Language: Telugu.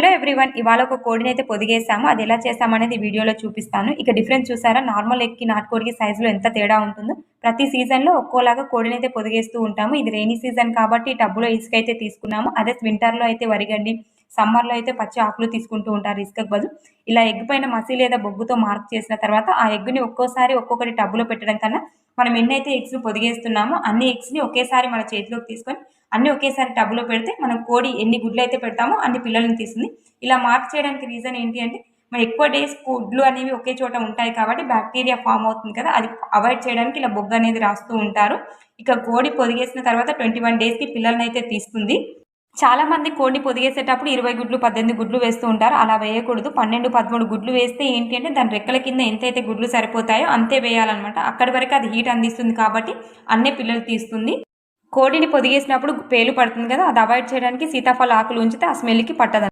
హలో ఎవ్రీవన్ ఇవాళ ఒక కోడిని అయితే పొదిగేసాము అది ఎలా చేసామనేది వీడియోలో చూపిస్తాను. ఇక డిఫరెన్స్ చూసారా? నార్మల్ ఎక్కి నాటుకోడికి సైజులో ఎంత తేడా ఉంటుందో ప్రతి సీజన్లో ఒక్కోలాగా కోడిని అయితే పొదిగేస్తూ ఉంటాము. ఇది రెయినీ సీజన్ కాబట్టి టబ్బులో ఇసుక అయితే తీసుకున్నాము. అదే వింటర్లో అయితే వరిగండి. సమ్మర్లో అయితే పచ్చి ఆకులు తీసుకుంటూ ఉంటారు. ఇసుకకు బదులు ఇలా ఎగ్ పైన మసి లేదా బొగ్గుతో మార్క్ చేసిన తర్వాత ఆ ఎగ్గుని ఒక్కోసారి ఒక్కొక్కటి టబ్బులో పెట్టడం కన్నా మనం ఎన్నైతే ఎగ్స్ని పొదిగేస్తున్నామో అన్ని ఎగ్స్ని ఒకేసారి మన చేతిలోకి తీసుకొని అన్ని ఒకేసారి టబ్లో పెడితే మనం కోడి ఎన్ని గుడ్లు అయితే పెడతామో అన్ని పిల్లల్ని తీస్తుంది. ఇలా మార్క్ చేయడానికి రీజన్ ఏంటి అంటే మన ఎక్కువ డేస్ గుడ్లు అనేవి ఒకే చోట ఉంటాయి కాబట్టి బ్యాక్టీరియా ఫామ్ అవుతుంది కదా అది అవాయిడ్ చేయడానికి ఇలా బొగ్గ అనేది రాస్తూ ఉంటారు. ఇక కోడి పొదిగేసిన తర్వాత ట్వంటీ వన్ డేస్కి పిల్లల్ని అయితే తీస్తుంది చాలా మంది కోడిని పొదిగేసేటప్పుడు ఇరవై గుడ్లు పద్దెనిమిది గుడ్లు వేస్తూ ఉంటారు. అలా వేయకూడదు. పన్నెండు పదమూడు గుడ్లు వేస్తే ఏంటి అంటే దాని రెక్కల కింద ఎంతైతే గుడ్లు సరిపోతాయో అంతే వేయాలన్నమాట. అక్కడి వరకు అది హీట్ అందిస్తుంది కాబట్టి అన్నే పిల్లలు తీస్తుంది. కోడిని పొదిగేసినప్పుడు పేలు పడుతుంది కదా అది అవాయిడ్ చేయడానికి సీతాఫల ఆకులు ఉంచితే ఆ స్మెల్కి పట్టదు.